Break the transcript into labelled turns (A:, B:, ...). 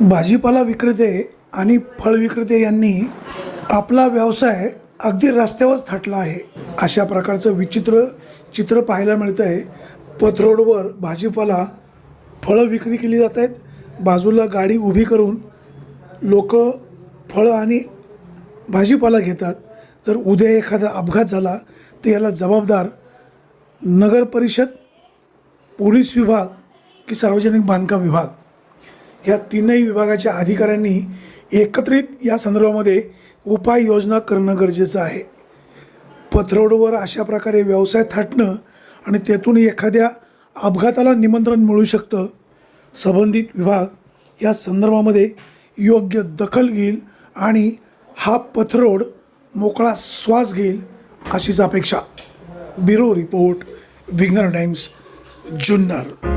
A: भाजीपाला विक्रेते आणि फळ विक्रेते यांनी आपला व्यवसाय अगदी रस्त्यावरच थाटला आहे. अशा प्रकारचं विचित्र चित्र पाहायला मिळतं आहे पथरोडवर भाजीपाला फळं विक्री केली जात आहेत. बाजूला गाडी उभी करून लोक फळं आणि भाजीपाला घेतात. जर उद्या एखादा अपघात झाला तर याला जबाबदार नगर परिषद पोलीस विभाग की सार्वजनिक बांधकाम विभाग. या तीनही विभागाच्या अधिकाऱ्यांनी एकत्रित या संदर्भामध्ये उपाययोजना करणं गरजेचं आहे. पथरोडवर अशा प्रकारे व्यवसाय थाटणं आणि तेथून एखाद्या अपघाताला निमंत्रण मिळू शकतं संबंधित विभाग या संदर्भामध्ये योग्य दखल घेईल आणि हा पथरोड मोकळा श्वास घेईल अशीच अपेक्षा. Bureau report विग्नर times Junnar.